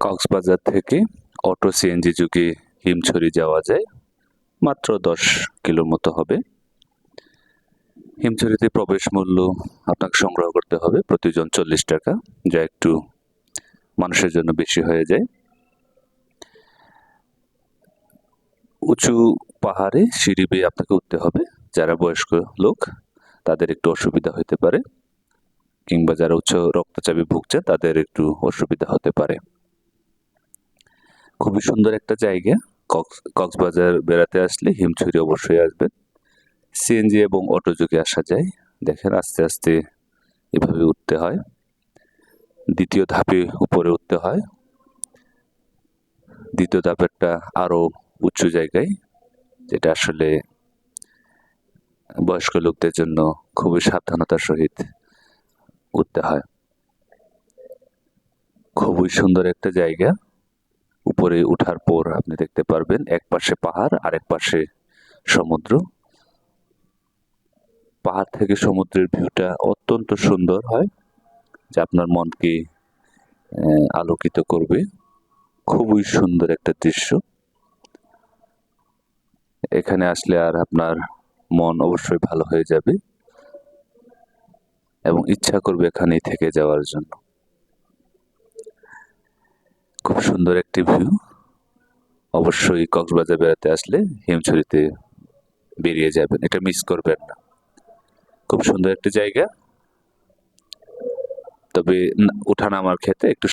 কক্সবাজার থেকে auto CNG যুগে হিমছড়ি যাওয়া যায়, মাত্র দশ কিলোর মতো হবে। হিমছড়িতে প্রবেশ মূল্য আপনাকে সংগ্রহ করতে হবে প্রতিজন চল্লিশ টাকা, যা একটু মানুষের জন্য বেশি হয়ে যায়। উঁচু পাহাড়ে সিঁড়ি বেয়ে আপনাকে উঠতে হবে। যারা বয়স্ক লোক, তাদের একটু অসুবিধা হতে পারে, কিংবা যারা উচ্চ রক্তচাপে ভুগছে তাদের একটু অসুবিধা হতে পারে। খুবই সুন্দর একটা জায়গা। কক্স, কক্সবাজার বেড়াতে আসলে হিমছড়ি অবশ্যই আসবেন সিএনজি এবং অটো যোগে আসা যায়। দেখেন আস্তে আস্তে এভাবে উঠতে হয়। দ্বিতীয় ধাপে উপরে উঠতে হয়। দ্বিতীয় ধাপেরটা আরও উঁচু জায়গায়, যেটা আসলে বয়স্ক লোকদের জন্য খুবই সাবধানতার সহিত উঠতে হয়। খুবই সুন্দর একটা জায়গা। উপরে উঠার পর আপনি দেখতে পারবেন এক পাশে পাহাড় আর এক পাশে সমুদ্র। পাহাড় থেকে সমুদ্রের ভিউটা অত্যন্ত সুন্দর হয়, যা আপনার মনকে আলোকিত করবে। খুবই সুন্দর একটা দৃশ্য। এখানে আসলে আর আপনার মন অবশ্যই ভালো হয়ে যাবে এবং ইচ্ছা করবে এখানেই থেকে যাওয়ার জন্য। খুব সুন্দর একটি ভিউ অবশ্যই কক্সবাজার বেড়াতে আসলে হিমছড়িতে বেরিয়ে যাবেন, এটা মিস করবেন না। খুব সুন্দর একটি জায়গা। তবে উঠা নামার ক্ষেত্রে একটু